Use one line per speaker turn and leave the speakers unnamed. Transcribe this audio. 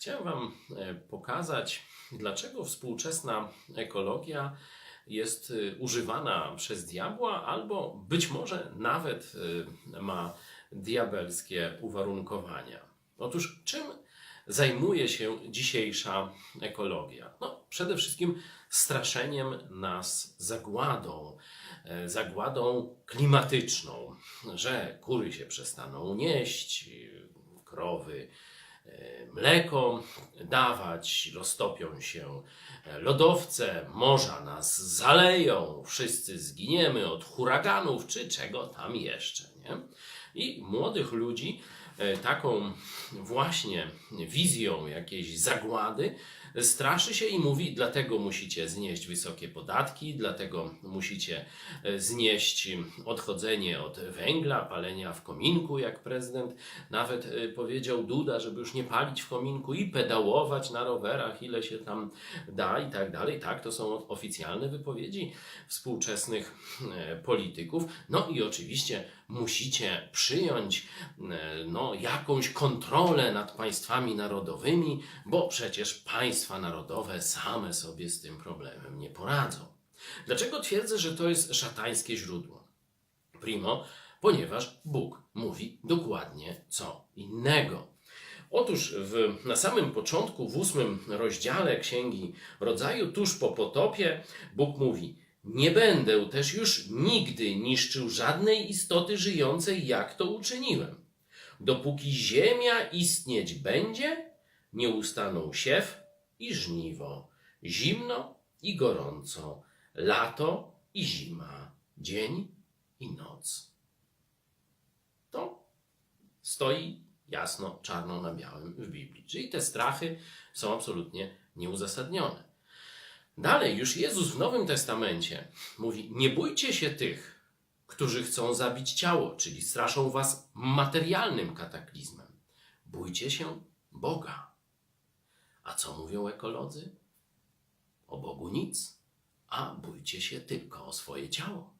Chciałem Wam e, pokazać, dlaczego współczesna ekologia jest e, używana przez diabła, albo być może nawet e, ma diabelskie uwarunkowania. Otóż, czym zajmuje się dzisiejsza ekologia? No, przede wszystkim straszeniem nas zagładą, zagładą klimatyczną, że kury się przestaną nieść, krowy, mleko dawać, roztopią się e, lodowce, morza nas zaleją, wszyscy zginiemy od huraganów czy czego tam jeszcze. Nie? I młodych ludzi e, taką właśnie wizją jakiejś zagłady straszy się i mówi, dlatego musicie znieść wysokie podatki, dlatego musicie e, znieść odchodzenie od węgla, palenia w kominku, jak prezydent nawet e, powiedział Duda, żeby już nie palić w kominku i pedałować na rowerach, ile się tam da i tak dalej. Tak, to są oficjalne wypowiedzi współczesnych e, polityków. No i oczywiście musicie przyjąć e, jakąś kontrolę nad państwami narodowymi, bo przecież państwa narodowe same sobie z tym problemem nie poradzą. Dlaczego twierdzę, że to jest szatańskie źródło? Primo, ponieważ Bóg mówi dokładnie co innego. Otóż w, na samym początku, w ósmym rozdziale Księgi Rodzaju, tuż po potopie, Bóg mówi: Nie będę też już nigdy niszczył żadnej istoty żyjącej, jak to uczyniłem. Dopóki ziemia istnieć będzie, nie ustaną siew i żniwo, zimno i gorąco, lato i zima, dzień i noc. To stoi jasno, czarno na białym w Biblii. Czyli te strachy są absolutnie nieuzasadnione. Dalej, już Jezus w Nowym Testamencie mówi: Nie bójcie się tych, którzy chcą zabić ciało, czyli straszą was materialnym kataklizmem. Bójcie się Boga. A co mówią ekolodzy? O Bogu nic, a bójcie się tylko o swoje ciało.